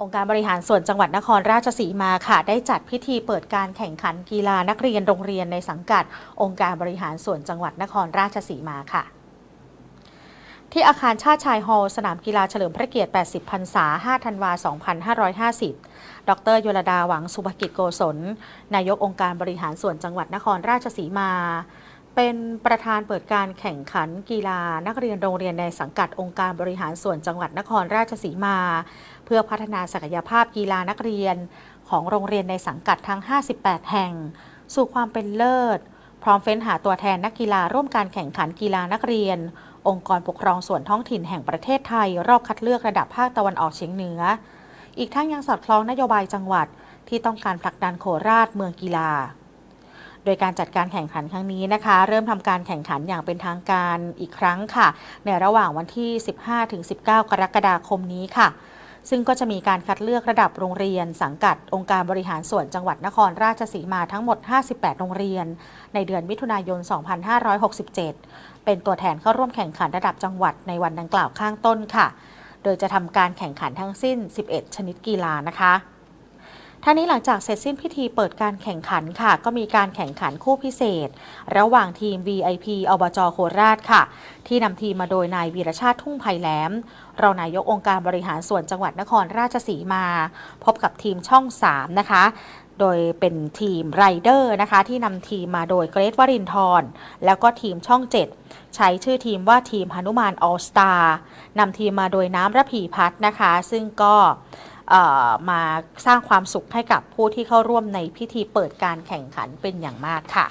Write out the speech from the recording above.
องค์การบริหารส่วนจังหวัดนครราชสีมาค่ะ ได้จัดพิธีเปิดการแข่งขันกีฬานักเรียนโรงเรียนในสังกัด องค์การบริหารส่วนจังหวัดนครราชสีมาค่ะที่อาคารชาติชายฮอลล์สนามกีฬาเฉลิมพระเกียรติ 80 พรรษา 5 ธันวา 2550 ดรยลดาหวังสุภกิจโกศล นายกองค์การบริหารส่วนจังหวัดนครราชสีมา เป็นประธานเปิดการแข่งขันกีฬานักเรียนโรงเรียนในสังกัดองค์การบริหารส่วนจังหวัดนครราชสีมา เพื่อพัฒนาศักยภาพกีฬานักเรียน ของโรงเรียนในสังกัดทั้ง 58 แห่ง สู่ความเป็นเลิศ พร้อมเฟ้นหาตัวแทนนักกีฬาร่วมการแข่งขันกีฬานักเรียน องค์กรปกครองส่วนท้องถิ่นแห่งประเทศไทย รอบคัดเลือกระดับภาคตะวันออกเฉียงเหนือ อีกทั้งยังสอดคล้องนโยบายจังหวัดที่ต้องการผลักดันโคราชเมืองกีฬา โดยการจัดการแข่งขันครั้งนี้นะคะ เริ่มทำการแข่งขันอย่างเป็นทางการอีกครั้งค่ะ ในระหว่างวันที่ 15-19 กรกฎาคมนี้ค่ะซึ่งก็จะมีการคัดเลือกระดับโรงเรียน สังกัด องค์การบริหารส่วนจังหวัดนครราชสีมาทั้งหมด 58 โรงเรียน ในเดือนมิถุนายน 2567 เป็นตัวแทนเข้าร่วมแข่งขันระดับจังหวัดในวันดังกล่าวข้างต้นค่ะ โดยจะทำการแข่งขันทั้งสิ้น 11 ชนิดกีฬานะคะ ท่านี้หลังจากเสร็จสิ้นพิธีเปิดการแข่งขันค่ะ ก็มีการแข่งขันคู่พิเศษ ระหว่างทีม VIP อบจโคราชค่ะ ที่นำทีมมาโดยนายวีรชาติทุ่งไผ่แหลมรองนายกองค์การบริหารส่วนจังหวัดนครราชสีมา พบกับทีมช่อง 3 นะคะโดยเป็นทีมไรเดอร์นะคะที่นำทีมมาโดยเกรทวรินทร์แล้วก็ทีมช่อง 7 ใช้ชื่อทีมว่าทีมหนุมานออลสตานำทีมมาโดยน้ำระพีพัฒนะคะ ซึ่งก็ มาสร้างความสุขให้กับผู้ที่เข้าร่วมในพิธีเปิดการแข่งขันเป็นอย่างมากค่ะ